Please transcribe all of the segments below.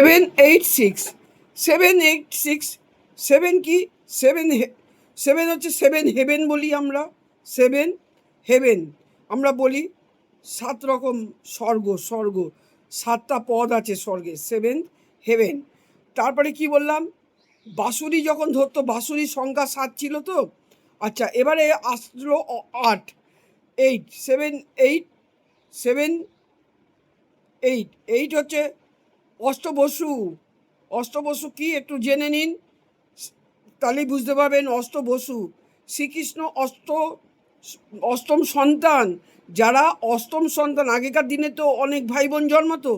Seven eight six seven eight six seven কি? Seven seven হচ্ছে seven heaven বলি আমরা সেভেন হেভেন আমরা বলি সাত রকম স্বর্গ স্বর্গ। সাতটা পদ আছে স্বর্গে সেভেন হেভেন তারপরে কি বললাম? বাঁশুরি যখন ধরতো, বাঁশুরির সংখ্যা সাত ছিল তো? আচ্ছা এবারে আসলো আট eight seven eight seven eight eight হচ্ছে অষ্টবসু অষ্টবসু কি একটু জেনে নিন? তাহলেই বুঝতে পারবেন অষ্টবসু। শ্রীকৃষ্ণ অষ্ট, অষ্টম সন্তান। যারা অষ্টম সন্তান, আগেকার দিনে তো অনেক ভাই বোন জন্মাতো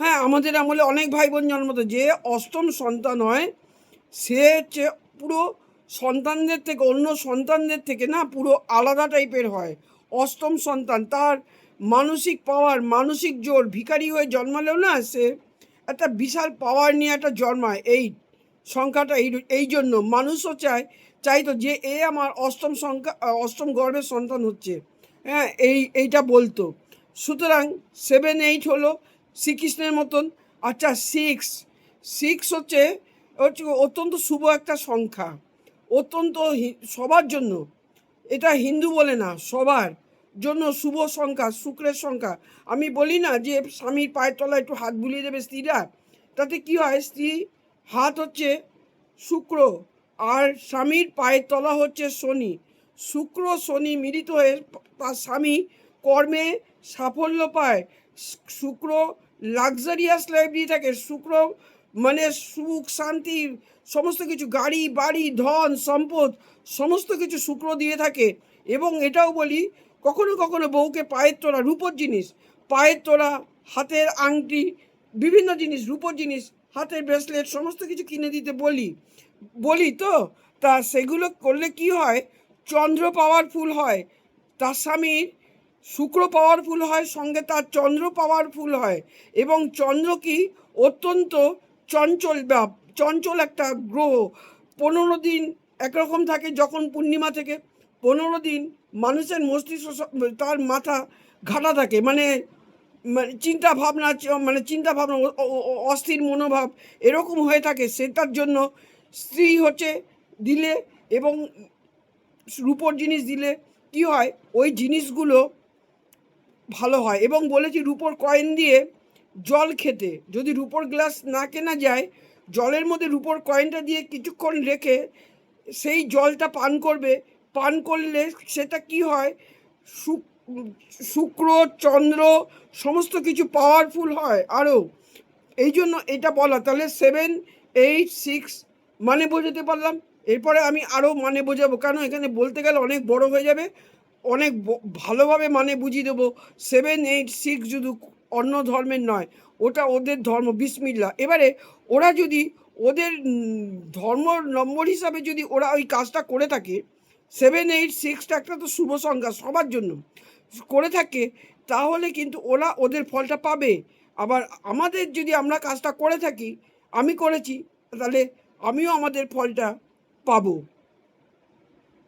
হ্যাঁ আমাদের আমলে অনেক ভাই বোন জন্মাতো যে অষ্টম সন্তান হয়, সে হচ্ছে পুরো সন্তানদের থেকে, অন্য সন্তানদের থেকে না পুরো আলাদা টাইপের হয়। অষ্টম সন্তান, তার মানসিক পাওয়ার মানসিক জোর, ভিখারি হয়ে জন্মালেও না সে একটা বিশাল পাওয়ার নিয়ে একটা জন্মায় এই সংখ্যাটা এই এই জন্য। মানুষও চায় চাইতো যে এ আমার অষ্টম সংখ্যা অষ্টম গর্ভের সন্তান হচ্ছে। হ্যাঁ এই, এইটা বলতো। সুতরাং সেভেন এইট হলো শ্রীকৃষ্ণের মতন আচ্ছা সিক্স সিক্স হচ্ছে হচ্ছে অত্যন্ত শুভ একটা সংখ্যা। অত্যন্ত সবার জন্য। এটা হিন্দু বলে না, সবার। জন্য শুভ সংখ্যা, শুক্রের সংখ্যা। আমি বলি না যে স্বামীর পায়ের তলায় একটু হাত বুলিয়ে দেবে স্ত্রীরা। তাতে কি হয়? স্ত্রী হাত হচ্ছে শুক্র আর স্বামীর পায়ের তলা হচ্ছে শনি। শুক্র শনি মিলিত হয়ে তার স্বামী কর্মে সাফল্য পায়। শুক্র লাক্সারিয়াস লাইফ দিয়ে থাকে। শুক্র মানে সুখ, শান্তি, সমস্ত কিছু, গাড়ি, বাড়ি, ধন, সম্পদ, সমস্ত কিছু শুক্র দিয়ে থাকে। এবং এটাও বলি কখনো কখনো বউকে পায়ের তোলা রূপোর জিনিস, পায়ের তোলা হাতের আংটি, বিভিন্ন জিনিস, রূপোর জিনিস, হাতের ব্রেসলেট সমস্ত কিছু কিনে দিতে বলি। বলি তো, তা সেগুলো করলে কি হয়? চন্দ্র পাওয়ারফুল হয়। তার স্বামীর শুক্র পাওয়ারফুল হয়, সঙ্গে তার চন্দ্র পাওয়ারফুল হয়। এবং চন্দ্র কি? অত্যন্ত চঞ্চল বা চঞ্চল একটা গ্রহ। পনেরো দিন একরকম থাকে যখন পূর্ণিমা থেকে। পনেরো দিন মানুষের মস্তিষ্ক তার মাথা ঘাটা থাকে। মানে মানে চিন্তা ভাবনা মানে চিন্তা ভাবনা অস্থির মনোভাব এরকম হয়ে থাকে। সেটার জন্য স্ত্রী হচ্ছে দিলে এবং রূপোর জিনিস দিলে কি হয়? ওই জিনিসগুলো ভালো হয়। এবং বলেছি রূপোর কয়েন দিয়ে জল খেতে। যদি রূপোর গ্লাস না কেনা যায়, জলের মধ্যে রূপোর কয়েনটা দিয়ে কিছুক্ষণ রেখে সেই জলটা পান করবে পান করলে সেটা কি হয়? শুক- শুক্র, চন্দ্র সমস্ত কিছু পাওয়ারফুল হয় আরও এই জন্য এটা বলা, তাহলে সেভেন এইট সিক্স মানে বোঝাতে পারলাম। এরপরে আমি আরও মানে বোঝাবো, কারণ এখানে বলতে গেলে অনেক বড় হয়ে যাবে। অনেক ভালোভাবে মানে বুঝিয়ে দেবো। সেভেন এইট সিক্স শুধু অন্য ধর্মের নয়, ওটা ওদের ধর্ম বিসমিল্লা এবারে ওরা যদি ওদের ধর্ম নম্বর হিসাবে যদি ওরা ওই কাজটা করে থাকে সেভেন এইট সিক্সটা একটা তো শুভ সংখ্যা সবার জন্য। করে থাকে, তাহলে কিন্তু ওরা ওদের ফলটা পাবে। আবার আমাদের যদি আমরা কাজটা করে থাকি, আমি করেছি, তাহলে আমিও আমাদের ফলটা পাবো।